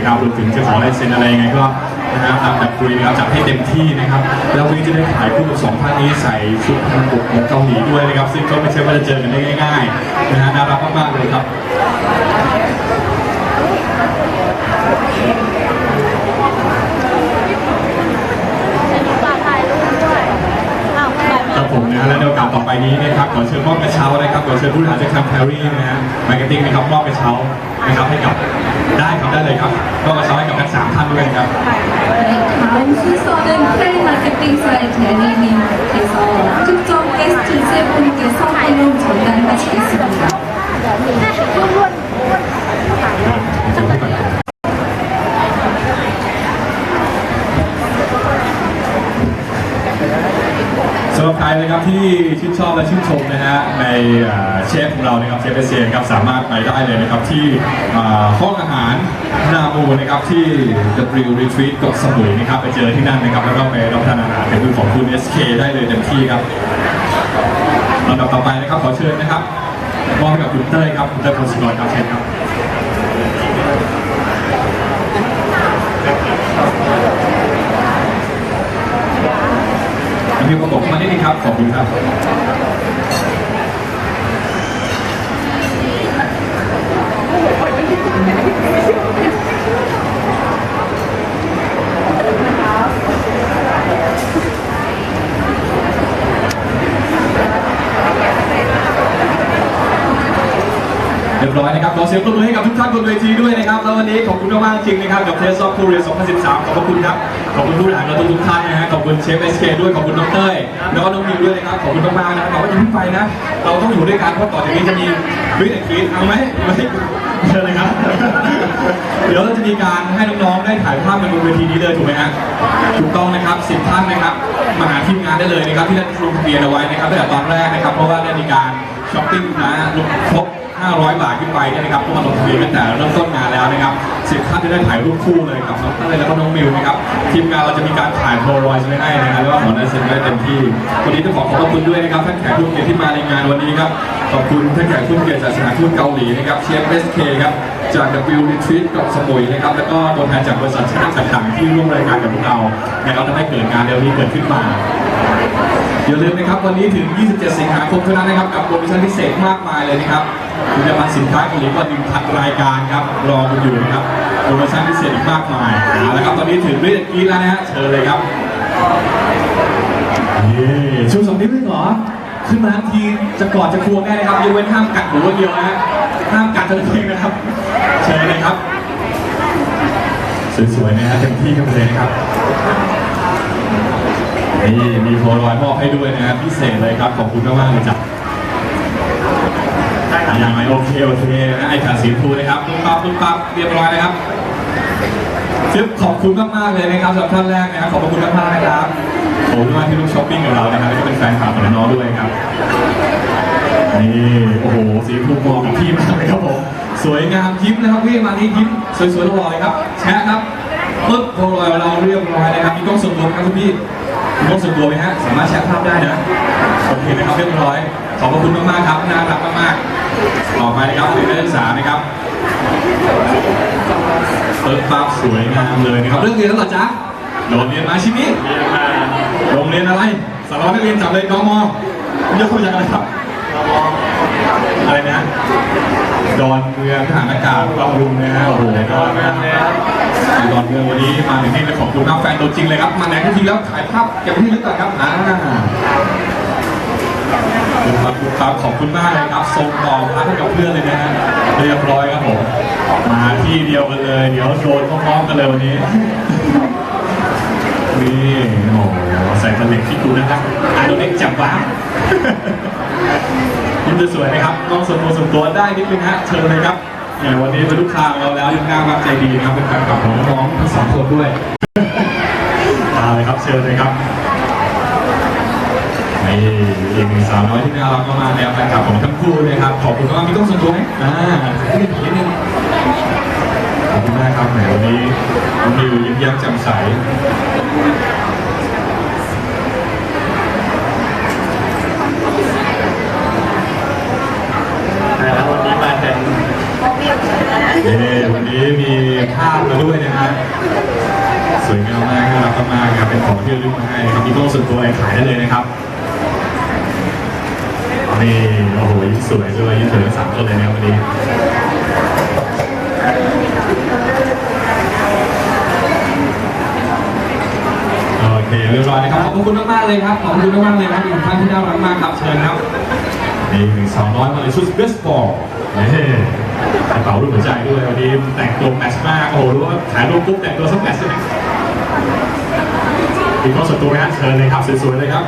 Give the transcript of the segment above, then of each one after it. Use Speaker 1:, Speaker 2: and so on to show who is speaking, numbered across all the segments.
Speaker 1: นะครับรวมถึงจะขอลายเซ็นอะไรยังไงก็นะฮะตามแบบคุยนะครับจัดให้เต็มที่นะครับ แล้ววันนี้จะได้ถ่ายคู่กับสองท่านนี้ใส่ชุดฮันบกของเกาหลีด้วยนะครับ ซึ่งก็ไม่ใช่ว่าจะเจอกันได้ง่ายๆนะฮะน่ารักมากๆเลยครับ
Speaker 2: ฝากถ่ายรูปด้วยอ้าวไป
Speaker 1: ครับผมนะฮะและในโอกาสต่อ ไปนี้นะครับขอเชิญมอบกระเช้านะครับขอเชิญผู้บริหารจากทางแพรรี่นะฮะมาร์เก็ตติ้งนะครับมอบกระเช้านะครับให้กับได้ครับได้เลยครับมอบกระเช้าให้กับทั้งสามท่านด้วยนะครับ
Speaker 3: 다음 순서는 프레이 마케팅 사이트 애니님께서 특정 게스트 세 분께 선물을 전달하시겠습니다.
Speaker 2: น
Speaker 1: เชิญใครนะครับที่ชื่นชอบและชื่นชมนะฮะในเชฟของเรานะครับเชฟเอเซียนครับสามารถไปได้เลยนะครับที่ห้องอาหารนามูนะครับที่ W Retreat กาะสมุยนะครับไปเจอที่นั่นนะครับแล้วก็ไปรับประทานอาหารในมือของคุณ SK ได้เลยเต็มที่ครับลำดับต่อไปนะครับขอเชิญนะครับมอบให้กับคุณเต้ยครับคุณเต้ยพงศกรครับเชิญครับ มีประกบมาได้ดีครับ ขอบคุณครับเรียบร้อย นะครับขอเสียงปรบมือให้กับทุกท่านบนเวทีด้วยนะครับแล้ววันนี้ขอบคุณมากๆจริงนะครับกับเทสซอฟคูเรีย2013 ขอบคุณครับขอบคุณผู้บริหารเราทุกท่านนะฮะขอบคุณเชฟเอสเคด้วยขอบคุณน้องเต้ยแล้วก็น้องมิวด้วยนะครับขอบคุณมากๆนะครับแต่ว่าอย่าเพิ่งไปนะ เราต้องอยู่ด้วยกันเพราะต่อจากนี้จะมีวิทย์คีดเอาไหมไม่เชิญเลยครับเดี๋ยวเราจะมีการให้น้องๆได้ถ่ายภาพกันบนเวทีนี้เลยถูกไหมฮะถูกต้องนะครับสิบท่านนะครับมาหาทีมงานได้เลยนะครับที่ได้ลงทะเบียนเอาไว้นะครับตั้งแต่ตอนแรกนะครับ เพราะว่าได้มีการช้อปปิ้งนะลงครบ 500 บาทขึ้นไปเนี่ยนะครับก็มาลงทะเบียนตั้งแต่เริ่มต้นงานแล้วนะครับสิบท่านจะได้ถ่ายรูปคู่เลยกับน้องเต้ยแล้วก็น้องมิวนะครับทีมงานเราจะมีการถ่ายโพลรอยด์ไว้ให้นะครับแล้วก็ขอได้เซ็นได้เต็มที่วันนี้ต้องขอขอบคุณด้วยนะครับท่านแขกผู้เกียรติที่มาในงานวันนี้ครับขอบคุณท่านแขกผู้เกียรติจากสถานทูตเกาหลีนะครับเชฟเอสเคครับจาก W Retreat กับสมุยนะครับแล้วก็ตัวแทนจากบริษัทชั้นต่างๆที่ร่วมรายการกับพวกเรานะครับทำให้เกิดงานเร็วนี้เกิดขึ้นมาอย่าลืมนะครับวันนี้ถึง 27 สิงหาคมเท่านั้นนะครับกับโปรโมชั่นพิเศษมากมายเลยนะครับ ผลิตภัณฑ์สินค้าเกาหลีกว่า1,000รายการครับ รอคุณอยู่นะครับโปรโมชั่นพิเศษอีกมากมายเอาละครับตอนนี้ถึงเรียกกีแล้วนะฮะเชิญเลยครับนี่ชูสองนิ้วเลยเหรอ ขึ้นมาทันทีจะกอดจะควงได้นะครับยกเว้นห้ามกัดหูคนเดียวนะฮะห้ามกัดทั้งทีนะครับ เชิญเลยครับ สวยๆนะฮะเต็มที่กันเลยนะครับนี่มีโพลอยมอบให้ด้วยนะครับพิเศษเลยครับขอบคุณมากๆเลยจ้ะ ยังไงโอเคโอเคนะไอ้ขาสีชมพูนะครับปุ๊บปั๊บปุ๊บปั๊บเรียบร้อยนะครับซึ่งขอบคุณมากๆเลยนะครับสำหรับท่านแรกนะครับขอบพระคุณมากๆนะครับขอบคุณมากที่ร่วมช้อปปิ้งกับเรานะครับแล้วก็เป็นแฟนคลับของน้องด้วยครับนี่โอ้โหสีชมพูเหมาะกับพี่มากเลยครับผมสวยงามยิ้มนะครับพี่มานี่ยิ้มสวยๆหล่อๆเลยครับแชะครับปึ๊บโพลารอยเราเรียบร้อยนะครับมีกล้องส่วนตัวครับคุณพี่มีกล้องส่วนตัวไหมฮะสามารถแชร์ภาพได้นะโอเคนะครับเรียบร้อยขอบคุณมากๆครับน่ารักมากๆ ต่อไปนะครับเป็นนักศึกษานะครับเปิดภาพสวยงามเลยนะครับเรื่องเรียนแล้วเหรอจ๊ะโดดเรียนมาชิมิโรงเรียนอะไรสารวัตรนักเรียนจับเลยกมยกตัวอย่างอะไรครับอะไรนะดอนเมืองทหารอากาศบำรุงนะฮะโอ้โหดอนเมืองนะครับดอนเมืองวันนี้มาถึงที่เลยขอบคุณมากแฟนตัวจริงเลยครับมาไหนทุกทีแล้วถ่ายภาพเก็บที่ลึกก่อนครับอ่า ขอบครับขอบคุณมากเลยครับส่งต่อพาร์ทให้กับเพื่อนเลยนะฮะเรียบร้อยครับผมมาที่เดียวกันเลย เดี๋ยวโดนพร้อมๆกันเลยวันนี้นี่โอ้โหใส่ตะเล็กที่กูนะครับอาโดนเล็กจับว้ายิ้มสวยนะครับน้องส่วนตัวส่วนตัวได้นิดนึงฮะเชิญเลยครับอย่างวันนี้เป็นลูกค้าของเราแล้วยังน่ารักใจดีนะครับเป็นแฟนคลับของน้องๆทั้งสองคนด้วยมาเลยครับเชิญเลยครับ อีกหนึ่งสาวน้อยที่น่ารักมากๆแล้วแฟนคลับของทั้งคู่เลยครับขอบคุณมากมีกล้องส่วนตัวไหมอ่านิดนึงขอบคุณมากครับแหมวันนี้น้องมิวยิ้มแย้มแจ่มใส
Speaker 4: แล้ววันนี้มาเป็น
Speaker 1: นี่วันนี้มีภาพมาด้วยนะฮะสวยงามมากน่ารักมากๆครับเป็นของที่ระลึกมาให้นะครับมีกล้องส่วนตัวอะไรขายได้เลยนะครับ นี่โอ้โหยิ้มสวยด้วยยิ้มสวยทั้งสามคนเลยนะครับวันนี้โอเคเรียบร้อยนะครับขอบคุณมากๆเลยครับขอบคุณมากๆเลยครับอีกท่านที่น่ารักมากครับเชิญครับนี่หนึ่งสองร้อยมาเลยชุดเบสบอลนี่กระเป๋ารูปหัวใจด้วยวันนี้แต่งตัวแมทช์มากโอ้โหรู้ว่าถ่ายรูปปุ๊บแต่งตัวสักแมทช์ใช่ไหมมีข้อส่วนตัวไหมฮะเชิญเลยครับสวยๆเลยครับ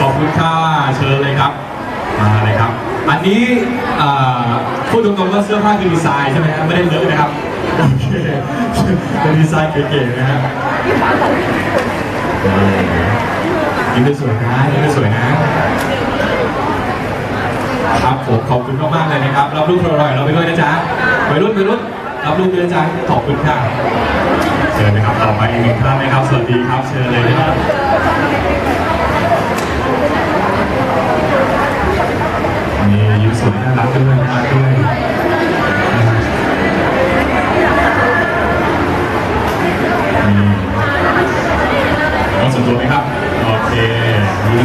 Speaker 1: ขอบคุณค่ะ เชิญเลยครับ มาเลยครับ อันนี้พูดตรงๆว่าเสื้อผ้าคือดีไซน์ใช่ไหมครับไม่ได้เลอะนะครับโอเคเป็นดีไซน์เก๋ๆนะฮะยิ้มได้สวยนะยิ้มได้สวยนะครับผมขอบคุณมากๆเลยนะครับรับลูกอร่อยเราไปด้วยนะจ๊ะไปรุ่นไปรุ่นรับลูกด้วยนะจ๊ะขอบคุณค่ะเชิญนะครับต่อไปอีกหนึ่งท่านนะครับสวัสดีครับเชิญเลยนะครับ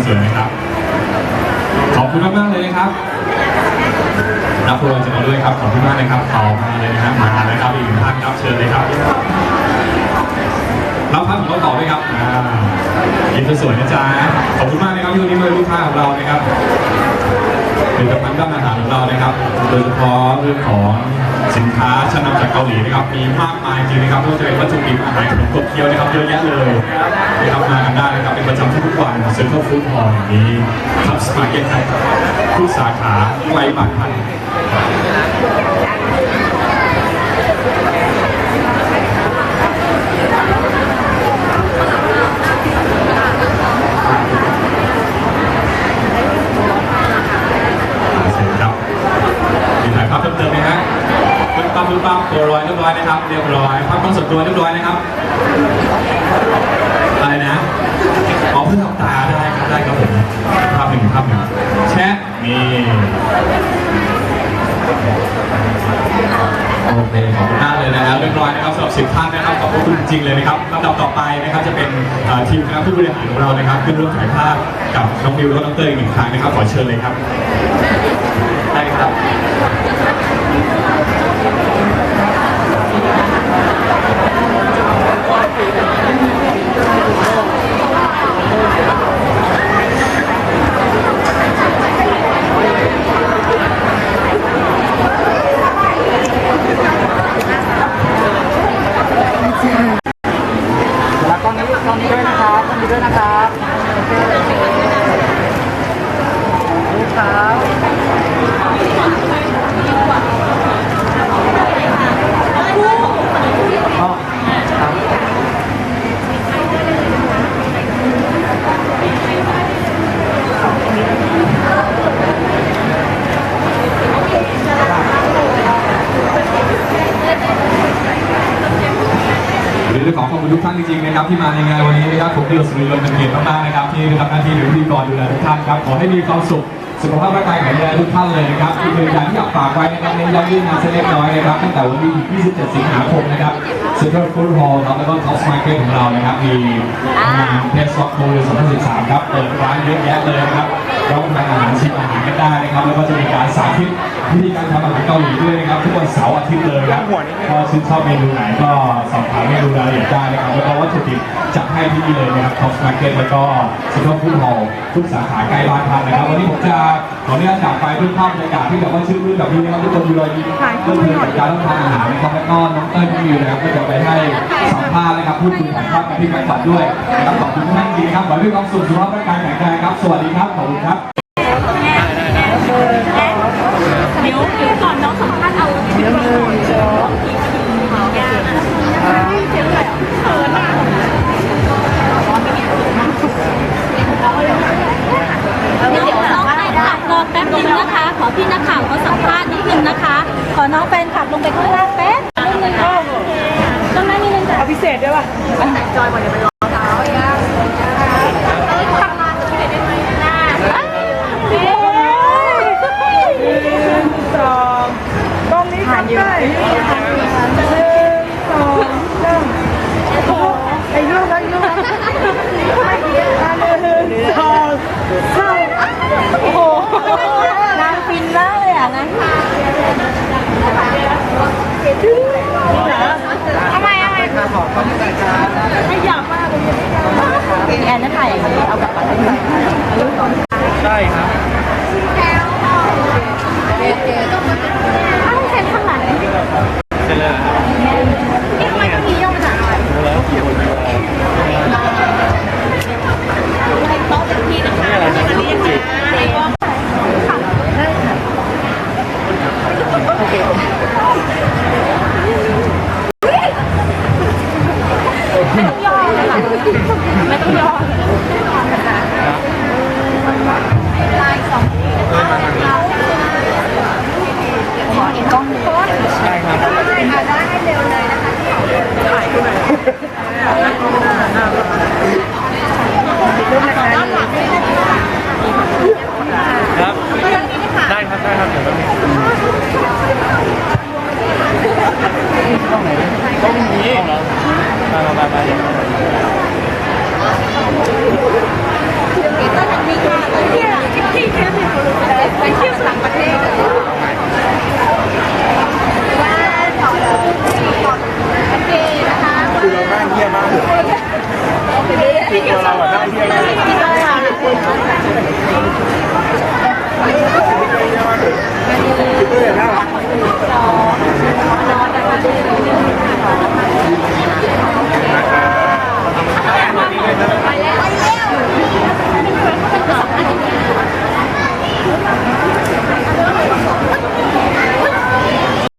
Speaker 1: สวยไหมครับ ขอบคุณมากๆเลยนะครับรับโปรจะมาด้วยครับ ขอบคุณมากเลยครับต่อมาเลยนะครับมาเลยครับอีกหนึ่งท่านครับเชิญเลยครับรับภาพของเราต่อด้วยครับอ่ายิ้มสวยนะจ๊ะขอบคุณมากนะครับที่วันนี้มาลูกค้าของเรานะครับผลิตภัณฑ์ด้านอาหารของเรานะครับ โดยเฉพาะเรื่องของ สินค้าชั้นนำจากเกาหลีนะครับมีมากมายจริงนะครับไม่ว่าจะเป็นวัตถุดิบอาหารขนมกบเคี้ยวนะครับเยอะแยะเลยนะครับมากันได้นะครับเป็นประจำทุกวันเซ็นทรัลฟู้ดฮอลล์อย่างนี้ทับสมาร์เก็ตทุกสาขาไกลบางพัน 10 ท่านนะครับขอบคุณจริงเลยนะครับลำดับต่อไปนะครับจะเป็นทีมคณะผู้บริหารของเรานะครับ ขึ้นร่วมถ่ายภาพกับน้องมิวและน้องเตยอีกหนึ่งครั้งนะครับขอเชิญเลยครับได้ครับ
Speaker 4: นะครับ
Speaker 1: ผมเดียวสุริยนต์เป็นเกียรติมากๆนะครับที่ได้ทำหน้าที่เป็นพิธีกรดูแลทุกท่านครับขอให้มีความสุขสุขภาพร่างกายแข็งแรงทุกท่านเลยนะครับอีกหนึ่งอย่างที่อยากฝากไว้นะครับในย้ำยืนงานเล็กน้อยนะครับตั้งแต่วันที่ 27 สิงหาคมนะครับเซ็นทรัลฟู้ดฮอลล์ครับแล้วก็ท็อปมาร์เก็ตของเรานะครับมีงานเทสซ็อกโมเดล2013 ครับเปิดร้านเยอะแยะเลยนะครับรับประทานอาหารชิมอาหารกันได้นะครับแล้วก็จะมีการสาธิตวิธีการทำอาหารเกาหลีด้วยนะครับทุกวันเสาร์อาทิตย์เลยครับก็ชื่นชอบเมนูไหนก็สอบถามเมนูรายละเอียดได้นะครับแล้วก็วัตถุดิบจัดให้ที่นี่เลยนะครับท็อปมาร์เก็ตแล้วก็เซ็นทรัลฟู้ดฮอลล์ทุกสาขาใกล้บ้านท่านนะครับวันนี้ผมจะขออนุญาตจากไปด้วยภาพบรรยากาศที่แบบว่าชื่นมื่นแบบนี้นะครับทุกคนมีรอยยิ้มเพื่อเพลินกับการต้องทานอาหารนะครับแล้วก็น้องเต้ยพี่มิวนะครับก็จะไปให้สัมภาษณ์นะครับพูดคุยถ่ายภาพกับพี่แม็กซ์ฝันด้วยนะครับขอบคุณทุกท่านจริงๆนะครับขอให้มีความสุขสุขภาพร่างกายแข็งแรงครับสวัสดีครับขอบคุณครับ
Speaker 2: อพี่นักข่าวเขาสัมภาษณ์นิดนึงนะคะ ขอน้องแฟนคลับลงไปข้างล่างแป๊บนึงนะคะต้องนั่งนิดนึงจ้ะ
Speaker 4: เอาพิเศษด้วยป่ะ
Speaker 2: จอยวันนี้ไป